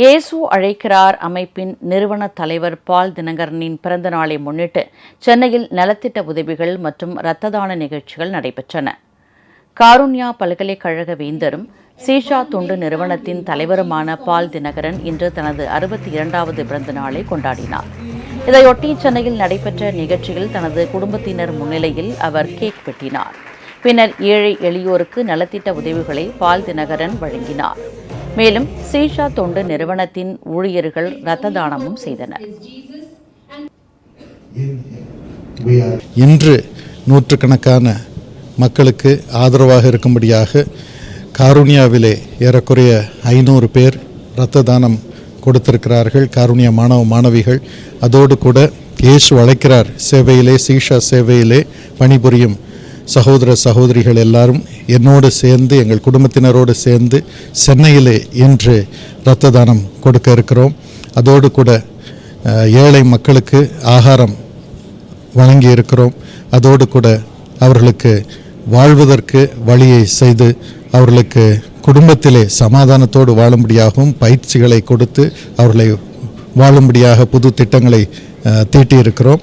இயேசு அழைக்கிறார் அமைப்பின் நிறுவன தலைவர் பால் தினகரனின் பிறந்த நாளை முன்னிட்டு சென்னையில் நலத்திட்ட உதவிகள் மற்றும் இரத்த தான நிகழ்ச்சிகள் நடைபெற்றன. காருண்யா பல்கலைக்கழக வேந்தரும் சீஷா தொண்டு நிறுவனத்தின் தலைவருமான பால் தினகரன் இன்று தனது அறுபத்தி இரண்டாவது பிறந்த நாளை கொண்டாடினார். இதையொட்டி சென்னையில் நடைபெற்ற நிகழ்ச்சியில் தனது குடும்பத்தினர் முன்னிலையில் அவர் கேக் வெட்டினார். பின்னர் ஏழை எளியோருக்கு நலத்திட்ட உதவிகளை பால் தினகரன் வழங்கினார். மேலும் சீஷா தொண்டு நிறுவனத்தின் ஊழியர்கள் இரத்த தானமும் செய்தனர். இன்று நூற்றுக்கணக்கான மக்களுக்கு ஆதரவாக இருக்கும்படியாக காருணியாவிலே ஏறக்குறைய ஐநூறு பேர் இரத்த தானம் கொடுத்திருக்கிறார்கள். காருணியா மாணவ மாணவிகள். அதோடு கூட இயேசு அழைக்கிறார். சேவையிலே சீஷா சேவையிலே பணிபுரியும் சகோதர சகோதரிகள் எல்லாரும் என்னோடு சேர்ந்து எங்கள் குடும்பத்தினரோடு சேர்ந்து சென்னையிலே இன்று இரத்த தானம் கொடுக்க இருக்கிறோம். அதோடு கூட ஏழை மக்களுக்கு ஆகாரம் வழங்கி இருக்கிறோம். அதோடு கூட அவர்களுக்கு வாழ்வதற்கு வழியை செய்து அவர்களுக்கு குடும்பத்திலே சமாதானத்தோடு வாழும்படியாகவும் பயிற்சிகளை கொடுத்து அவர்களை வாழும்படியாக புது திட்டங்களை தீட்டியிருக்கிறோம்.